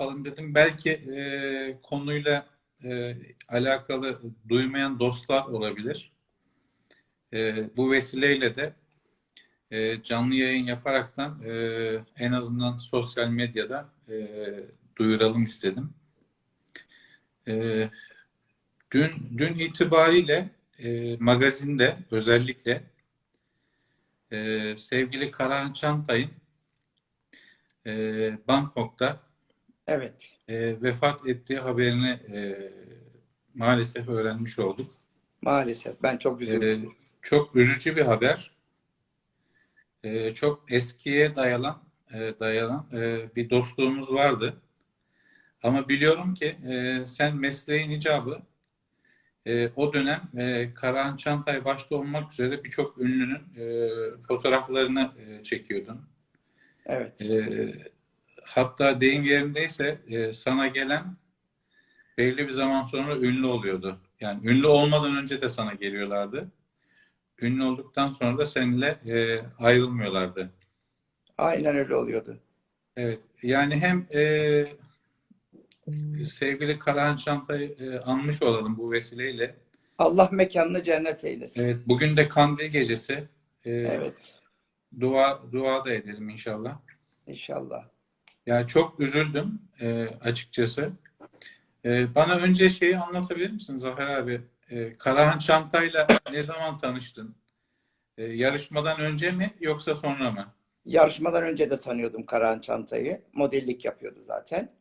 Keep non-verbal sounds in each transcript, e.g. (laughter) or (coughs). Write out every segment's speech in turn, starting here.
yapalım dedim. Belki e, konuyla e, alakalı duymayan dostlar olabilir. E, bu vesileyle de e, canlı yayın yaparaktan e, en azından sosyal medyada e, duyuralım istedim. E, dün dün itibariyle e, magazinde özellikle e, sevgili Karahan Çantay'ın e, Bangkok'ta Evet. e, vefat ettiği haberini e, maalesef öğrenmiş olduk. Maalesef. Ben çok E, üzüldüm. çok üzücü bir haber. E, çok eskiye dayanan e, dayanan e, bir dostluğumuz vardı. Ama biliyorum ki e, sen mesleğin icabı e, o dönem e, Karahan Çantay başta olmak üzere birçok ünlünün e, fotoğraflarını e, çekiyordun. Evet. E, hatta deyim yerindeyse e, sana gelen belli bir zaman sonra ünlü oluyordu. Yani ünlü olmadan önce de sana geliyorlardı. Ünlü olduktan sonra da seninle e, ayrılmıyorlardı. Aynen öyle oluyordu. Evet. Yani hem e, sevgili Karahan Çantay'ı e, anmış olalım bu vesileyle. Allah mekanını cennet eylesin. Evet. Bugün de Kandil Gecesi. E, Evet. Dua, dua da edelim inşallah. İnşallah. Yani çok üzüldüm e, açıkçası. E, bana önce şeyi anlatabilir misin Zafer abi? E, Karahan Çantay'la ne zaman tanıştın? E, yarışmadan önce mi yoksa sonra mı? Yarışmadan önce de tanıyordum Karahan Çantay'ı. Modellik yapıyordu zaten.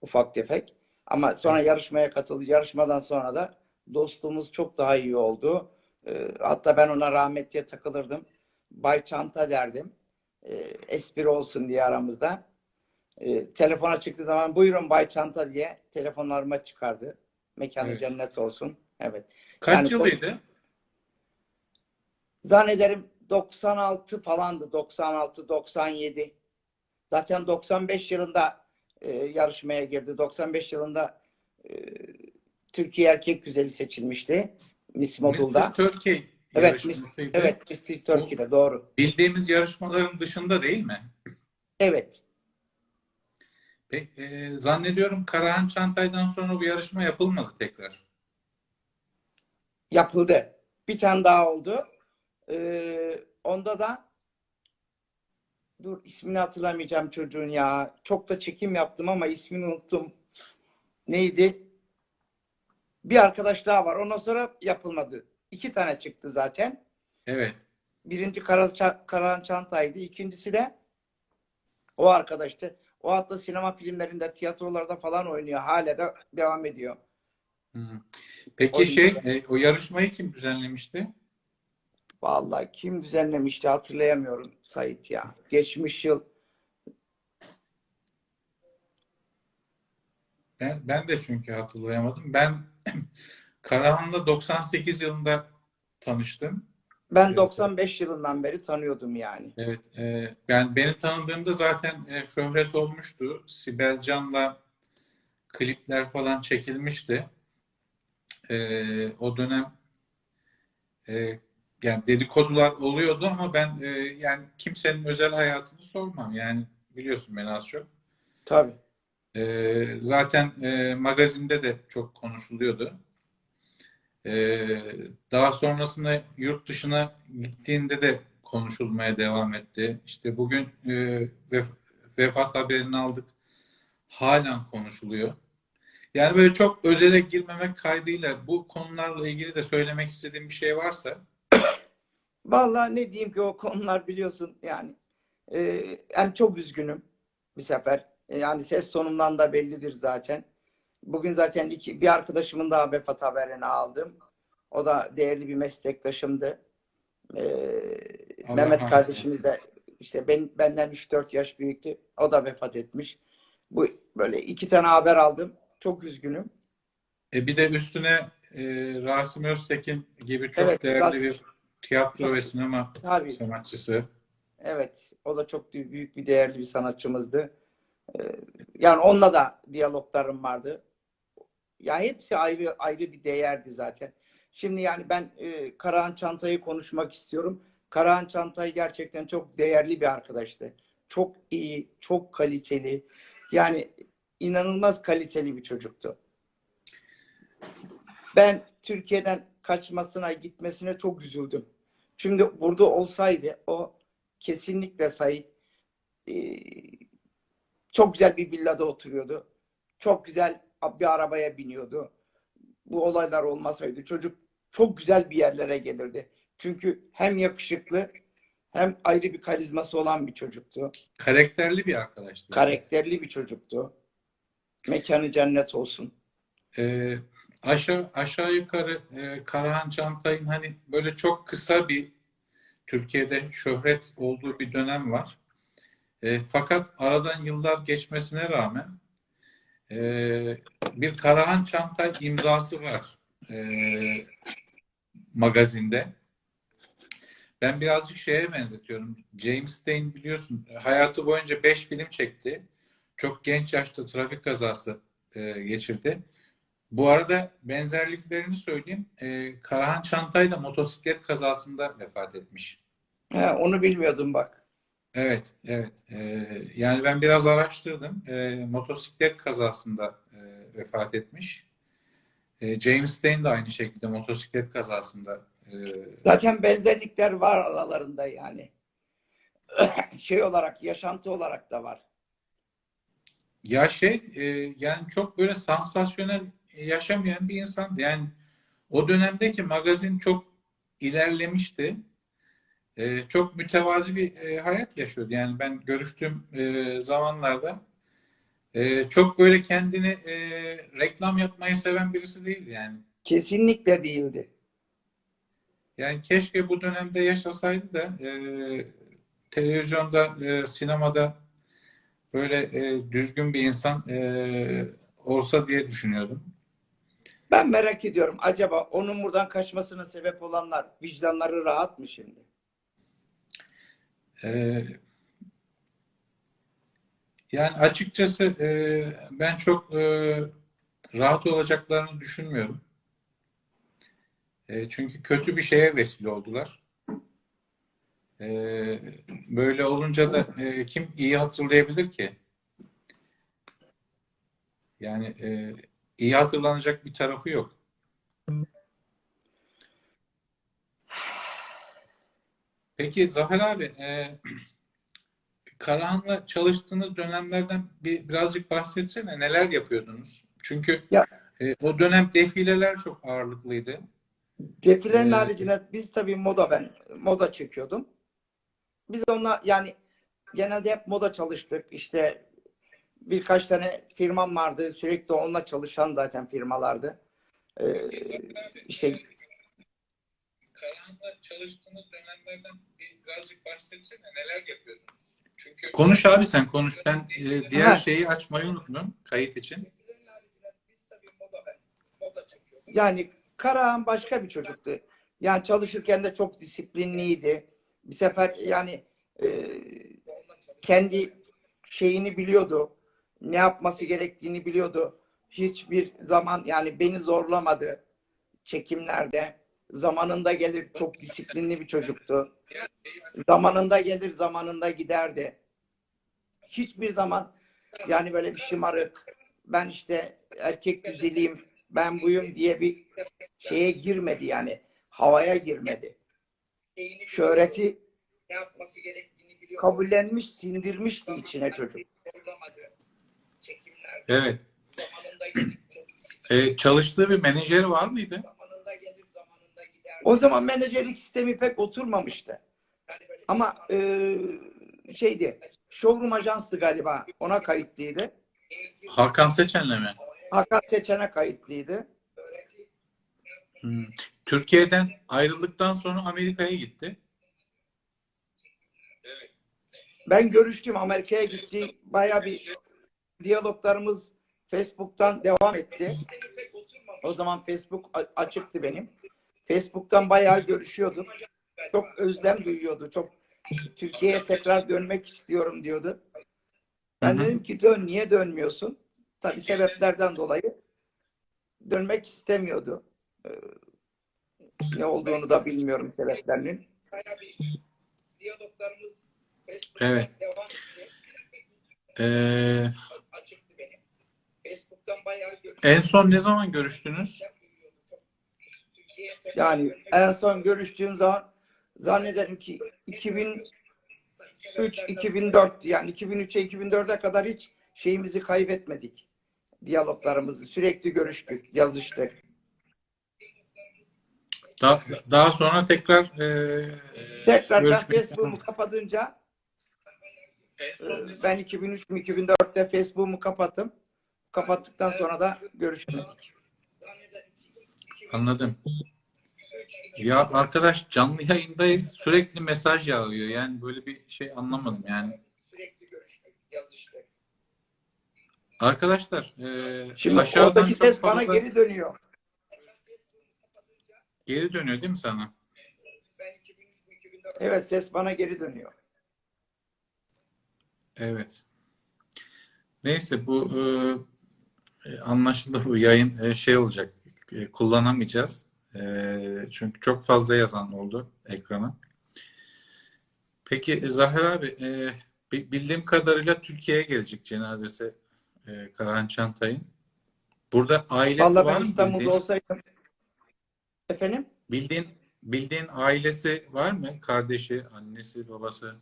Ufak tefek. Ama sonra yarışmaya katıldı. Yarışmadan sonra da dostluğumuz çok daha iyi oldu. Ee, hatta ben ona rahmetliye takılırdım. Bay Çanta derdim. Ee, espri olsun diye aramızda. Ee, telefona çıktığı zaman buyurun Bay Çanta diye telefonlarıma çıkardı. Mekanı Evet. cennet olsun. Evet. Kaç Yani- yılıydı? Zannederim 96 falandı. 96, 97. Zaten 95 yılında e, yarışmaya girdi. 95 yılında e, Türkiye Erkek Güzeli seçilmişti. Miss Modul'da. Mr. Turkey Evet, Miss, evet, Miss Turkey'de doğru. Bildiğimiz yarışmaların dışında değil mi? Evet. Peki, e, zannediyorum Karahan Çantay'dan sonra bu yarışma yapılmadı tekrar. Yapıldı. Bir tane daha oldu. Ee, onda da dur ismini hatırlamayacağım çocuğun ya. Çok da çekim yaptım ama ismini unuttum. Neydi? Bir arkadaş daha var. Ondan sonra yapılmadı. İki tane çıktı zaten. Evet. Birinci Kara, Karahan Çantay'dı. İkincisi de o arkadaştı. O hatta sinema filmlerinde, tiyatrolarda falan oynuyor. Hala da devam ediyor. Hı. Peki O- şey, e, o yarışmayı kim düzenlemişti? Vallahi kim düzenlemişti hatırlayamıyorum Sait ya. Geçmiş yıl Ben, ben de çünkü hatırlayamadım. Ben (clears throat) Karahan'la 98 yılında tanıştım. Ben Evet. 95 yılından beri tanıyordum yani. Evet, e, ben benim tanıdığımda zaten e, şöhret olmuştu. Sibel Can'la klipler falan çekilmişti. E, o dönem e, yani dedikodular oluyordu ama ben e, yani kimsenin özel hayatını sormam. Yani biliyorsun beni az çok. Tabii. Ee, zaten e, magazinde de çok konuşuluyordu. Ee, daha sonrasında yurt dışına gittiğinde de konuşulmaya devam etti. İşte bugün e, vef- vefat haberini aldık. Halen konuşuluyor. Yani böyle çok özele girmemek kaydıyla bu konularla ilgili de söylemek istediğim bir şey varsa (coughs) Vallahi ne diyeyim ki o konular biliyorsun yani. Ee, hem çok üzgünüm bir sefer. E, Yani ses tonumdan da bellidir zaten. Bugün zaten iki, bir arkadaşımın daha vefat haberini aldım. O da değerli bir meslektaşımdı. Ee, Allah Mehmet kardeşimiz de işte ben, benden 3-4 yaş büyüktü. O da vefat etmiş. Bu böyle iki tane haber aldım. Çok üzgünüm. E bir de üstüne e, Rasim Öztekin gibi çok Evet, değerli Rasim- bir tiyatro ve sinema Tabii. sanatçısı. Evet, o da çok büyük bir değerli bir sanatçımızdı. Ee, Yani onunla da diyaloglarım vardı. Ya hepsi ayrı ayrı bir değerdi zaten. Şimdi yani ben e, Karahan Çantay'ı konuşmak istiyorum. Karahan Çantay gerçekten çok değerli bir arkadaştı. Çok iyi, çok kaliteli. Yani inanılmaz kaliteli bir çocuktu. Ben Türkiye'den kaçmasına, gitmesine çok üzüldüm. Şimdi burada olsaydı o kesinlikle Sait e, çok güzel bir villada oturuyordu. Çok güzel bir arabaya biniyordu. Bu olaylar olmasaydı çocuk çok güzel bir yerlere gelirdi. Çünkü hem yakışıklı hem ayrı bir karizması olan bir çocuktu. Karakterli bir arkadaştı. Karakterli bir çocuktu. Mekanı cennet olsun. Ee, aşağı aşağı yukarı e, Karahan Çantay'ın hani böyle çok kısa bir Türkiye'de şöhret olduğu bir dönem var. E, fakat aradan yıllar geçmesine rağmen e, bir Karahan Çantay imzası var e, magazinde. Ben birazcık şeye benzetiyorum. James Stein biliyorsun hayatı boyunca 5 film çekti. Çok genç yaşta trafik kazası e, geçirdi. Bu arada benzerliklerini söyleyeyim. E, Karahan Çantay da motosiklet kazasında vefat etmiş. He, onu bilmiyordum bak. Evet, evet. E, yani ben biraz araştırdım. E, motosiklet kazasında e, vefat etmiş. E, James Stein de aynı şekilde motosiklet kazasında. E, Zaten benzerlikler var aralarında yani. (clears throat) şey olarak, yaşantı olarak da var. ya şey, e, yani çok böyle sansasyonel yaşamayan bir insandı. Yani o dönemdeki magazin çok ilerlemişti. E, çok mütevazi bir e, hayat yaşıyordu. Yani ben görüştüğüm e, zamanlarda e, çok böyle kendini e, reklam yapmayı seven birisi değildi yani. Kesinlikle değildi. Yani keşke bu dönemde yaşasaydı da e, televizyonda, e, sinemada böyle e, düzgün bir insan e, olsa diye düşünüyordum. Ben merak ediyorum. Acaba onun buradan kaçmasına sebep olanlar vicdanları rahat mı şimdi? E, yani açıkçası e, ben çok e, rahat olacaklarını düşünmüyorum. E, çünkü kötü bir şeye vesile oldular. E, böyle olunca da e, kim iyi hatırlayabilir ki? Yani e, iyi hatırlanacak bir tarafı yok. Peki Zafer abi, e, Karahan'la çalıştığınız dönemlerden bir birazcık bahsetsene. Neler yapıyordunuz? Çünkü Ya- e, o dönem defileler çok ağırlıklıydı. Defilenin Ee, haricinde biz tabii moda ben moda çekiyordum. Biz onunla yani genelde hep moda çalıştık. İşte birkaç tane firmam vardı. Sürekli onunla çalışan zaten firmalardı. Ee, işte Karahan'la çalıştığınız dönemlerden bir birazcık bahsetsene. Neler yapıyordunuz? Çünkü konuş abi sen konuş. Ben e, diğer Ha. şeyi açmayı unuttum kayıt için. Yani Karahan başka bir çocuktu. Yani çalışırken de çok disiplinliydi. Bir sefer yani e, kendi şeyini biliyordu. Ne yapması gerektiğini biliyordu. Hiçbir zaman yani beni zorlamadı çekimlerde. Zamanında gelir çok disiplinli bir çocuktu. Zamanında gelir zamanında giderdi. Hiçbir zaman yani böyle bir şımarık ben işte erkek güzeliyim ben buyum diye bir şeye girmedi yani. Havaya girmedi. Şöhreti kabullenmiş, sindirmişti içine çocuk. Evet. zamanında gelir çok E, çalıştığı bir menajeri var mıydı? O zaman menajerlik sistemi pek oturmamıştı. Ama e, şeydi, showroom ajanstı galiba. Ona kayıtlıydı. Hakan Seçen'le mi? Hakan Seçen'e kayıtlıydı. Hmm. Türkiye'den ayrıldıktan sonra Amerika'ya gitti. Ben görüştüm Amerika'ya gitti. Baya bir diyaloglarımız Facebook'tan devam etti. O zaman Facebook açıktı benim. Facebook'tan bayağı görüşüyorduk. Çok özlem duyuyordu. Çok Türkiye'ye tekrar dönmek istiyorum diyordu. Ben Hı hı. dedim ki dön niye dönmüyorsun? Tabii sebeplerden dolayı dönmek istemiyordu. Ee, ne olduğunu da bilmiyorum sebeplerinin. Evet. Ee. En son ne zaman görüştünüz? Yani en son görüştüğüm zaman zannederim ki 2003 2004 yani 2003'e 2004'e kadar hiç şeyimizi kaybetmedik. Diyaloglarımızı sürekli görüştük, yazıştık. Daha, daha sonra tekrar e, Tekrar ben Facebook'umu kapatınca e, ben 2003 mü 2004'te Facebook'umu kapattım. Kapattıktan sonra da görüşmedik. Anladım. Ya arkadaş canlı yayındayız. Sürekli mesaj yağıyor. Yani böyle bir şey anlamadım yani. Arkadaşlar e, Şimdi aşağıdan oradaki çok ses bana fazla geri dönüyor. geri dönüyor değil mi sana? Ben 2003 2004 Evet ses bana geri dönüyor. Evet. Neyse bu e, e, anlaşıldı bu yayın e, şey olacak. E, kullanamayacağız. E, çünkü çok fazla yazan oldu ekrana. Peki e, Zaher abi e, bi- bildiğim kadarıyla Türkiye'ye gelecek cenazesi e, Karahan Çantay'ın. Burada ailesi Vallahi var mı İstanbul'da bildiğin? olsaydım efendim Bildiğin bildiğin ailesi var mı? Kardeşi, annesi, babası?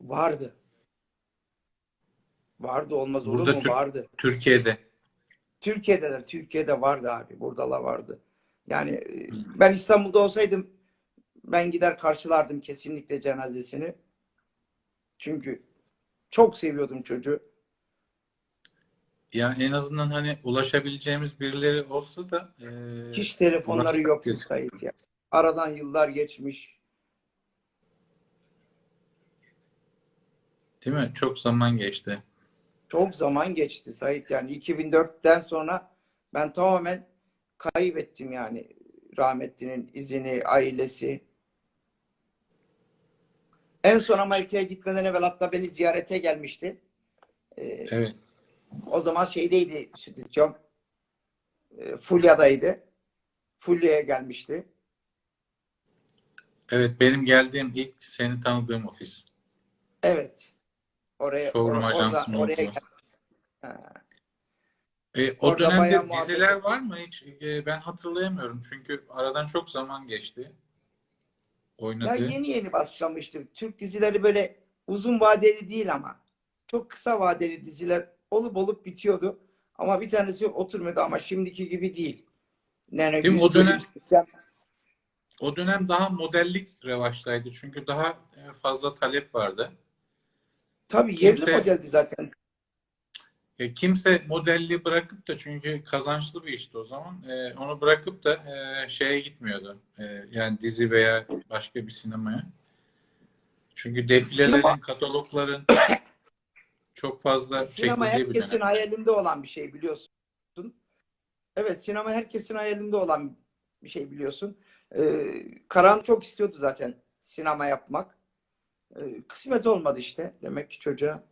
vardı. Vardı olmaz olur Burada mu? Türk- Vardı. Türkiye'de. Türkiye'deler. Türkiye'de vardı abi. Buradalar vardı. Yani e, ben İstanbul'da olsaydım ben gider karşılardım kesinlikle cenazesini. Çünkü çok seviyordum çocuğu. Ya en azından hani ulaşabileceğimiz birileri olsa da e, Hiç telefonları yok. Sait ya. Aradan yıllar geçmiş. Değil mi? Çok zaman geçti. Çok zaman geçti Sait yani 2004'ten sonra ben tamamen kaybettim yani rahmetlinin izini, ailesi. En son Amerika'ya gitmeden evvel hatta beni ziyarete gelmişti. Ee, Evet. o zaman şeydeydi stüdyom. E, Fulya'daydı. Fulya'ya gelmişti. Evet benim geldiğim ilk seni tanıdığım ofis. Evet. Oraya or- ajansının oraya. Ha. E, o Orada bayağı dönemde muhabbet diziler var mı hiç? E, ben hatırlayamıyorum çünkü aradan çok zaman geçti. Ya Oynadı. yeni yeni başlamıştı. Türk dizileri böyle uzun vadeli değil ama. Çok kısa vadeli diziler olup olup bitiyordu. Ama bir tanesi oturmuyordu ama şimdiki gibi değil. Yani Değil mi? O dönem- bölüm O dönem daha modellik revaçtaydı çünkü daha e, fazla talep vardı. Tabii Kimse- yerli modeldi zaten. E, kimse modelliği bırakıp da çünkü kazançlı bir işti o zaman. e, onu bırakıp da e, şeye gitmiyordu. E, yani dizi veya başka bir sinemaya. Çünkü defilelerin, Sinema- katalogların (coughs) çok fazla Sinema herkesin dönem. hayalinde olan bir şey biliyorsun. Evet sinema herkesin hayalinde olan bir şey biliyorsun. Ee, Karan çok istiyordu zaten sinema yapmak. Ee, kısmet olmadı işte demek ki çocuğa.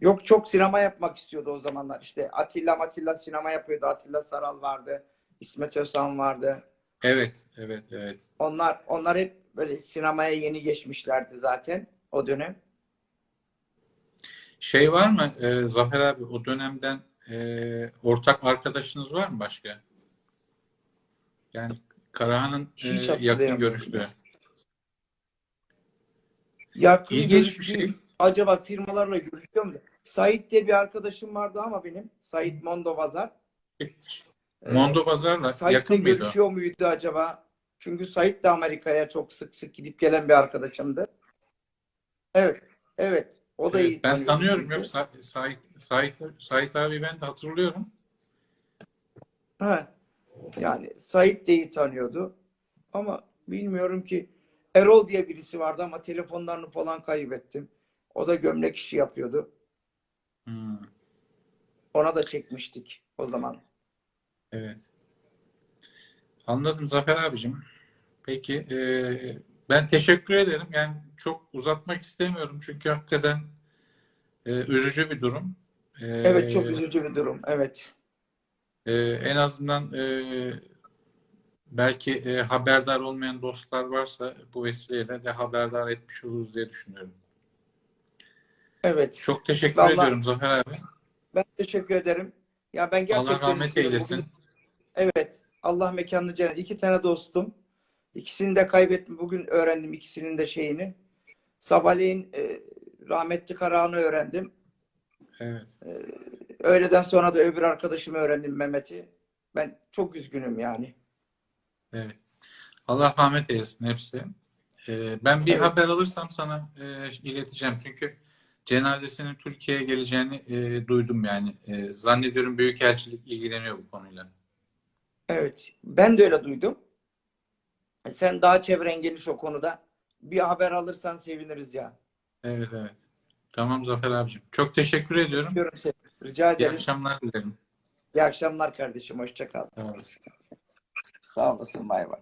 Yok çok sinema yapmak istiyordu o zamanlar. İşte Atilla Matilla sinema yapıyordu. Atilla Saral vardı. İsmet Özhan vardı. Evet, evet, evet. Onlar onlar hep böyle sinemaya yeni geçmişlerdi zaten o dönem. Şey var mı e, Zafer abi o dönemden e, ortak arkadaşınız var mı başka? Yani Karahan'ın e, yakın görüştüğü. Yakın İlginç bir şey. Acaba firmalarla görüşüyor mu? Sait diye bir arkadaşım vardı ama benim. Sait Mondovazar. Ee, Mondo Bazar'la Sait'le yakın mıydı? görüşüyor muydu acaba? Çünkü Sait de Amerika'ya çok sık sık gidip gelen bir arkadaşımdı. Evet. Evet. O da Evet, iyi ben tanıyorum yok Sa- Sait, Sait, Sait abi ben de hatırlıyorum. Ha. Yani Sait de iyi tanıyordu. Ama bilmiyorum ki Erol diye birisi vardı ama telefonlarını falan kaybettim. O da gömlek işi yapıyordu. Hmm, Ona da çekmiştik o zaman. evet. Anladım Zafer abicim. Peki e, ben teşekkür ederim. Yani çok uzatmak istemiyorum çünkü hakikaten e, üzücü bir durum. E, Evet çok üzücü bir durum. Evet. e, en azından e, belki e, haberdar olmayan dostlar varsa bu vesileyle de haberdar etmiş oluruz diye düşünüyorum. Evet. Çok teşekkür Vallahi- ediyorum Zafer abi. Ben teşekkür ederim. Ya ben gerçekten Allah rahmet eylesin. Bugün- evet. Allah mekanını cennet. İki tane dostum. İkisini de kaybettim. Bugün öğrendim ikisinin de şeyini. Sabahleyin e, rahmetli Karahan'ı öğrendim. Evet. Öğleden sonra da öbür arkadaşımı öğrendim Mehmet'i. Ben çok üzgünüm yani. Evet. Allah rahmet eylesin hepsi. Ee, ben bir Evet. haber alırsam sana e, ileteceğim. Çünkü cenazesinin Türkiye'ye geleceğini e, duydum yani. E, zannediyorum Büyükelçilik ilgileniyor bu konuyla. Evet. Ben de öyle duydum. Sen daha çevren geniş o konuda. Bir haber alırsan seviniriz ya. Evet evet. Tamam Zafer abicim. Çok teşekkür ediyorum. Diyorum seni. Rica İyi ederim. akşamlar dilerim. İyi akşamlar kardeşim. Hoşça kal. Sağ olasın. Sağ olasın. Bay bay.